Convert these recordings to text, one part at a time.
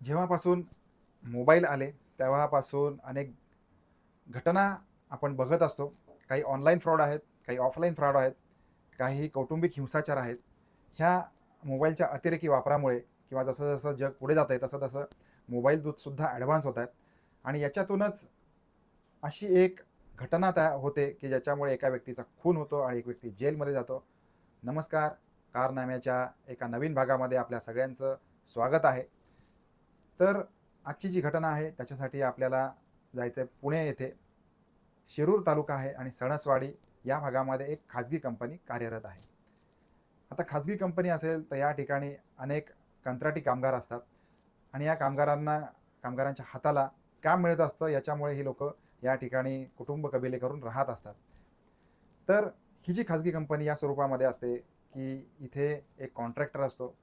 जेव्हापासून मोबाईल आले तेव्हापासून अनेक घटना आपण बघत असतो. काही ऑनलाईन फ्रॉड आहेत काही ऑफलाईन फ्रॉड आहेत काही कौटुंबिक हिंसाचार आहेत. ह्या मोबाईलच्या अतिरेकी वापरामुळे किंवा जसं जसं जग पुढे जात आहे तसं तसं मोबाईल दूतसुद्धा ॲडव्हान्स होत आहेत. आणि याच्यातूनच अशी एक घटना त्या होते की ज्याच्यामुळे एका व्यक्तीचा खून होतो आणि एक व्यक्ती जेलमध्ये जातो. नमस्कार कारनाम्याच्या एका नवीन भागामध्ये आपल्या सगळ्यांचं स्वागत आहे. तर आजची जी घटना आहे त्याच्यासाठी आपल्याला जायचं आहे पुणे येथे. शिरूर तालुका आहे आणि सणसवाडी या भागामध्ये एक खाजगी कंपनी कार्यरत आहे. आता खाजगी कंपनी असेल तर या ठिकाणी अनेक कंत्राटी कामगार असतात आणि या कामगारांना कामगारांच्या हाताला काम मिळत असतं. याच्यामुळे ही लोक या ठिकाणी कुटुंब कबिले करून राहत असतात. तर ही जी खाजगी कंपनी या स्वरूपामध्ये असते की इथे एक कॉन्ट्रॅक्टर असतो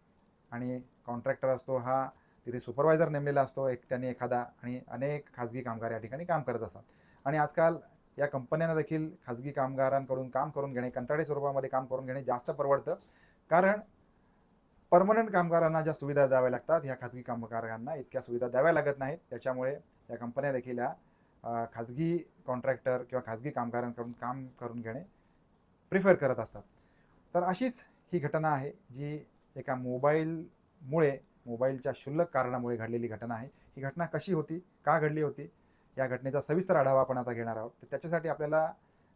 आणि कॉन्ट्रॅक्टर असतो हा तिथे सुपरवायझर नेमलेला असतो एक त्यांनी एखादा आणि अनेक खाजगी कामगार या ठिकाणी काम करत असतात. आणि आजकाल या कंपन्यांना देखील खाजगी कामगारांकडून काम करून घेणे कंत्राटी स्वरूपामध्ये काम करून घेणे जास्त परवडतं. कारण परमनंट कामगारांना ज्या सुविधा द्याव्या लागतात ह्या खाजगी कामगारांना इतक्या सुविधा द्याव्या लागत नाहीत. त्याच्यामुळे या कंपन्या देखील या खाजगी कॉन्ट्रॅक्टर किंवा खाजगी कामगारांकडून काम करून घेणे प्रिफर करत असतात. तर अशीच ही घटना आहे जी एका मोबाईलमुळे मोबाईलच्या क्षुल्लक कारणामुळे घडलेली घटना आहे. ही घटना कशी होती? का घडली होती? या घटनेचा सविस्तर आढावा आपण आता घेणार आहोत. तर त्याच्यासाठी आपल्याला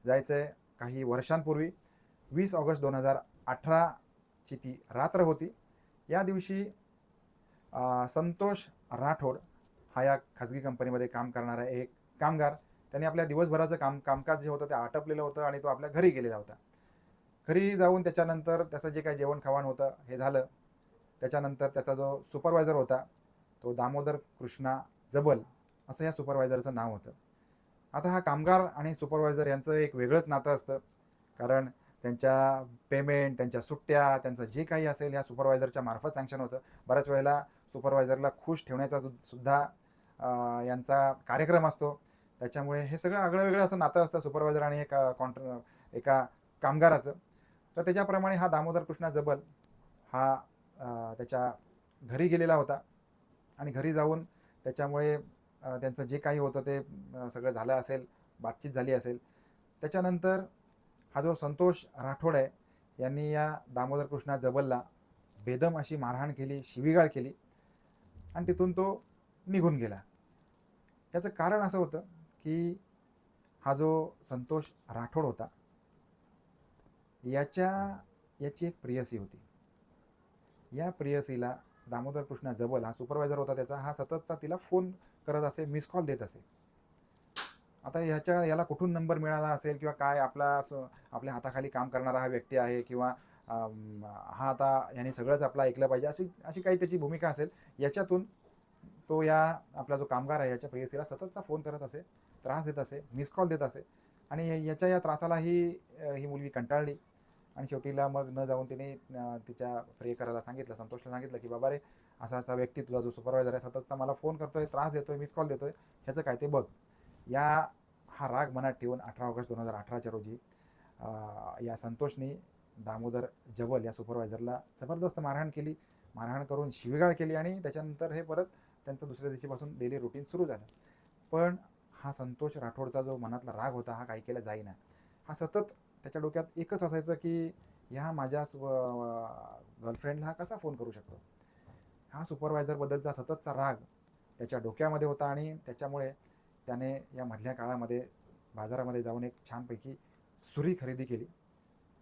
जायचं आहे काही वर्षांपूर्वी वीस ऑगस्ट दोन हजार अठराची ती रात्र होती. या दिवशी संतोष राठोड हा या खाजगी कंपनीमध्ये काम करणारा एक कामगार. त्याने आपल्या दिवसभराचं काम कामकाज जे होतं ते आटपलेलं होतं आणि तो आपल्या घरी गेलेला होता. घरी जाऊन त्याच्यानंतर त्याचं जे काही जेवण खावण होतं हे झालं. त्याच्यानंतर त्याचा जो सुपरवायझर होता तो दामोदर कृष्णा जबल असं या सुपरवायझरचं नाव होतं. आता हा कामगार आणि सुपरवायझर यांचं एक वेगळंच नातं असतं. कारण त्यांच्या पेमेंट त्यांच्या सुट्ट्या त्यांचं जे काही असेल या सुपरवायझरच्या मार्फत सँक्शन होतं. बऱ्याच वेळेला सुपरवायझरला खुश ठेवण्याचा सुद्धा यांचा कार्यक्रम असतो. त्याच्यामुळे हे सगळं आगळं वेगळं असं नातं असतं सुपरवायझर आणि एका कॉन्ट्र एका कामगाराचं. तर त्याच्याप्रमाणे हा दामोदर कृष्णा जबल हा त्याच्या घरी गेलेला होता. आणि घरी जाऊन त्याच्यामुळे त्यांचं जे काही होतं ते सगळं झालं असेल बातचीत झाली असेल. त्याच्यानंतर हा जो संतोष राठोड आहे यांनी या दामोदर कृष्णा जबलला बेदम अशी मारहाण केली शिवीगाळ केली आणि तिथून तो निघून गेला. त्याचं कारण असं होतं की हा जो संतोष राठोड होता याच्या याची एक प्रियसी होती. या प्रियसीला दामोदर कृष्णा जबल हा सुपरवायझर होता त्याचा हा सततचा तिला फोन करत असे मिस कॉल देत असे. आता ह्याच्या याला कुठून नंबर मिळाला असेल किंवा काय आपला स- आपल्या हाताखाली काम करणारा हा व्यक्ती आहे किंवा हा आता याने सगळंच आपलं ऐकलं पाहिजे अशी अशी काही त्याची भूमिका असेल. याच्यातून तो या आपला जो कामगार आहे याच्या प्रियसीला सततचा फोन करत असे त्रास देत असे मिस कॉल देत असे. आणि याच्या या त्रासालाही ही मुलगी कंटाळली. आणि शेवटीला मग न जाऊन तिने तिच्या तिच्या प्रियकराला सांगितलं संतोषला सांगितलं की बाबा रे असा असा व्यक्ती तुझा जो सुपरवायझर आहे सततचा मला फोन करतोय त्रास देतोय मिस कॉल देतोय ह्याचं काय ते बघ. या हा राग मनात ठेवून अठरा ऑगस्ट दोन हजार अठराच्या रोजी या संतोषने दामोदर जवल या सुपरवायझरला जबरदस्त मारहाण केली. मारहाण करून शिवीगाळ केली आणि त्याच्यानंतर हे परत त्यांचं दुसऱ्या दिवशीपासून डेली रुटीन सुरू झालं. पण हा संतोष राठोडचा जो मनातला राग होता हा काही केला जाईना. हा सतत त्याच्या डोक्यात एकच असायचं की ह्या माझ्या गर्लफ्रेंडला हा कसा फोन करू शकतो? हा सुपरवायझरबद्दलचा सततचा राग त्याच्या डोक्यामध्ये होता आणि त्याच्यामुळे त्याने या मधल्या काळामध्ये बाजारामध्ये जाऊन एक छानपैकी सुरी खरेदी केली.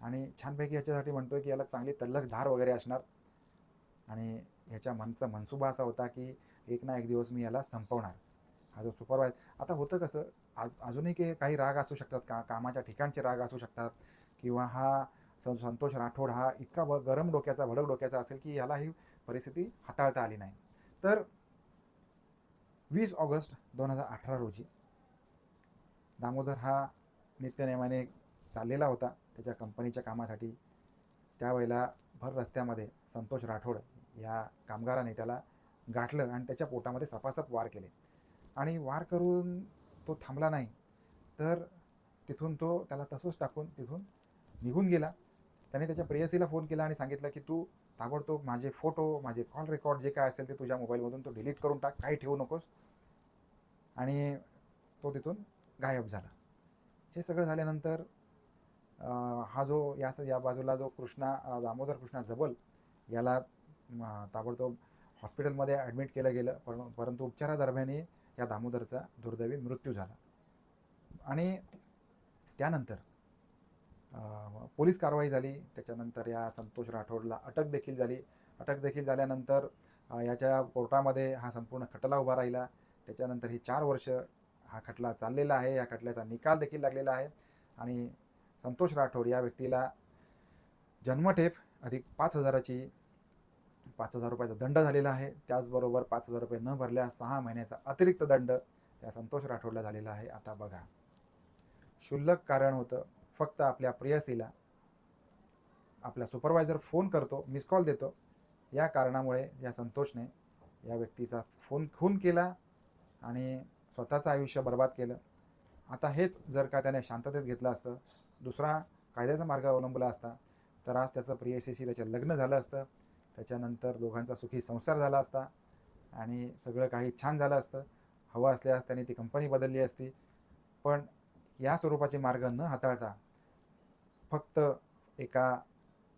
आणि छानपैकी याच्यासाठी आहे की याला चांगली तल्लख धार वगैरे असणार. आणि ह्याच्या मनचा मनसुबा असा होता की एक ना एक दिवस मी याला संपवणार. हा जो सुपरवायझर आता होतं कसं अजूनही के काही राग असू शकतात का कामाच्या ठिकाणचे राग असू शकतात किंवा हा सं संतोष राठोड हा इतका व गरम डोक्याचा भडक डोक्याचा असेल की याला ही परिस्थिती हाताळता आली नाही. तर वीस ऑगस्ट दोन हजार अठरा रोजी दामोदर हा नित्यनेमाने चाललेला होता त्याच्या कंपनीच्या कामासाठी. त्यावेळेला भर रस्त्यामध्ये संतोष राठोड या कामगाराने त्याला गाठलं आणि त्याच्या पोटामध्ये सपासप वार केले. आणि वार करून तो थांबला नाही. तर तिथून तो त्याला तसंच टाकून तिथून निघून गेला. त्याने त्याच्या प्रेयसीला फोन केला आणि सांगितलं की तू ताबडतोब माझे फोटो माझे कॉल रेकॉर्ड जे काय असेल ते तुझ्या मोबाईलमधून तो डिलीट करून टाक काही ठेवू नकोस. आणि तो तिथून गायब झाला. हे सगळं झाल्यानंतर हा जो या या बाजूला जो कृष्णा दामोदर कृष्णा जबल याला ताबडतोब हॉस्पिटलमध्ये ॲडमिट केलं गेलं. पर परंतु उपचारादरम्याने या दामोदरचा दुर्दैवी मृत्यू झाला. आणि त्यानंतर पोलीस कारवाई झाली. त्याच्यानंतर या संतोष राठोडला अटक देखील झाली. अटक देखील झाल्यानंतर याच्या कोर्टामध्ये हा संपूर्ण खटला उभा राहिला. त्याच्यानंतर ही चार वर्ष हा खटला चाललेला आहे. या खटल्याचा निकाल देखील लागलेला आहे. आणि संतोष राठोड या व्यक्तीला जन्मठेप अधिक पाच हजाराची पाच हजार रुपयाचा दंड झालेला आहे. त्याचबरोबर पाच हजार रुपये न भरल्यास सहा महिन्याचा अतिरिक्त दंड या संतोष राठोडला झालेला आहे. आता बघा. क्षुल्लक कारण होतं. फक्त आपल्या प्रेयसीला. आपला सुपरवायझर फोन करतो मिस कॉल देतो. या कारणामुळे या संतोषने या व्यक्तीचा फोन खून केला आणि स्वतःचं आयुष्य बर्बाद केलं. आता हेच जर का त्याने शांततेत घेतलं असतं दुसरा कायद्याचा मार्ग अवलंबला असता तर आज त्याचं प्रियसीशी त्याचं लग्न झालं असतं. त्याच्यानंतर दोघांचा सुखी संसार झाला असता आणि सगळं काही छान झालं असतं. हवं असल्यास त्यांनी ती कंपनी बदलली असती. पण या स्वरूपाचे मार्ग न हाताळता फक्त एका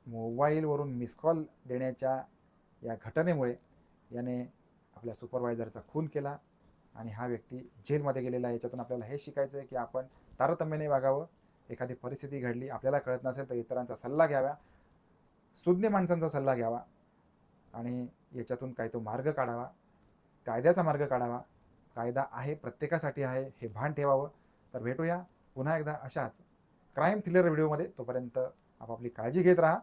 मोबाईलवरून मिस कॉल देण्याच्या या घटनेमुळे याने आपल्या सुपरवायझरचा खून केला आणि हा व्यक्ती जेलमध्ये गेलेला आहे. याच्यातून आपल्याला हे शिकायचं आहे की आपण तारतम्याने वागावं. एखादी परिस्थिती घडली आपल्याला कळत नसेल तर इतरांचा सल्ला घ्यावा. सुज्ञ माणसांचा सल्ला घ्यावा. आणि याच्यातून काही तो मार्ग काढावा कायद्याचा मार्ग काढावा. कायदा आहे प्रत्येकासाठी आहे हे भान ठेवावं. तर भेटूया पुन्हा एकदा अशाच क्राईम थ्रिलर व्हिडिओमध्ये तोपर्यंत आपापली काळजी घेत राहा.